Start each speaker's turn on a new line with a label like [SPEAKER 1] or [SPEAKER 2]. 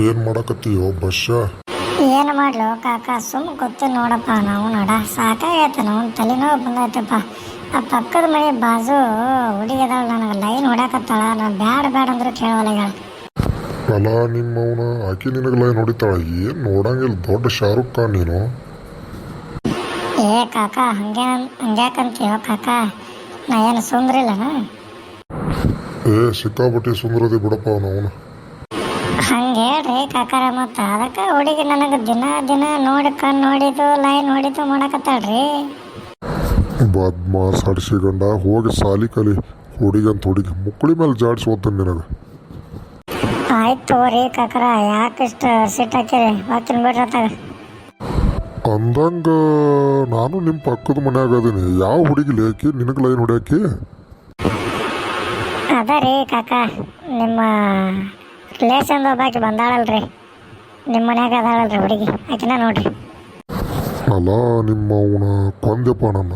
[SPEAKER 1] ಏನು ಮಾಡಕತ್ತೀಯೋ ಬಸ್ಸ
[SPEAKER 2] ಏನ್ ಮಾಡ್ಲು ಕಾಕ ಸುಮ್ ಗೊತ್ತು ನೋಡಪ್ಪ ನಾವು ನೋಡ. ಸಾಕಾಗೈತೆ ನಾವು ತಲೆನೋವು ಬಂದೈತಪ್ಪ. ಆ ಪಕ್ಕದ ಮನೆ ಬಾಜು ಹುಡುಗಿದಾಳ ನನಗ ಲೈನ್ ಹೊಡ್ಯಾಕತ್ತಾಳ. ನಾನು ಬ್ಯಾಡ ಬ್ಯಾಡ ಅಂದ್ರೆ ಕೇಳವಲ್ಲ
[SPEAKER 1] ಅಲ್ಲ ನಿಮ್ಮವನ ಆಕಿ ನಿನಗೆ ಲೈನ್ ಹೊಡಿತಾಳ. ಏನ್ ನೋಡಂಗಿಲ್ಲ ದೊಡ್ಡ ಶಾರುಖ್ ಖಾನ್ ನೀನು.
[SPEAKER 2] ಏ ಕಾಕ ಹಂಗೆ ಹಂಗ್ಯಾಕಂತೀಯೋ ಕಾಕ? ನಾ ಏನು ಸುಂದ್ರಿಲ್ಲನ?
[SPEAKER 1] ಏ ಸಿಕ್ಕಾಪಟ್ಟಿ ಸುಂದರದಿ ಬಿಡಪ್ಪ ಅವನು.
[SPEAKER 2] ಹಂಗೆ ಹೇಳ್ರಿ ಕಾಕಾರ ಮತ್ತು ಅದಕ್ಕೆ ಹುಡುಗಿ ನನಗೆ ದಿನ ದಿನ ನೋಡಿ ಕಣ್ಣು ನೋಡಿದ್ದು ಲೈನ್ ಹೊಡಿತು ಮಾಡಕತ್ತಾಳ್ರಿ.
[SPEAKER 1] ಬದ್ಮಾಸ್ ಹಡ್ಸಿಗಂಡ ಹೋಗಿ ಸಾಲಿ ಕಲಿ. ಹುಡುಗಂತ ಹುಡುಗಿ ಮುಕ್ಕಳಿ ಮೇಲೆ ಜಾಡ್ಸಿ ಓದ್ತಾನೆ ನಿನಗೆ.
[SPEAKER 2] ಆಯ್ತು ತಗೋರಿ ಕಾಕರ ಯಾಕಿಷ್ಟು ಸಿಟ್ ಹಾಕಿರಿ ಹೋಗ್ತೀನಿ ಬಿಡ್ರಿ ಅತ್ತಾಗ.
[SPEAKER 1] ಅಂದಂಗ ನಾನು ನಿಮ್ಮ ಪಕ್ಕದ ಮನ್ಯಾಗ ಅದೀನಿ. ಯಾವ ಹುಡುಗಿ ಲೇಕಿ ನಿನಗೆ ಲೈನ್ ಹೊಡಿಯಾಕಿ?
[SPEAKER 2] ಅದ ರೀ ಕಾಕ ನಿಮ್ಮ ರಿಲೇಷನ್ ಒಬ್ಬಾಕಿ ಬಂದಾಳಲ್ರಿ. ನಿಮ್ಮ ಮನ್ಯಾಗ ಅದಾಳಲ್ರಿ ಹುಡುಗಿ. ಆಕಿನ ನೋಡ್ರಿ.
[SPEAKER 1] ಅಲ್ಲ ನಿಮ್ಮ ಅವನ ಕೊಂದೆಪ್ಪ ನನ್ನ.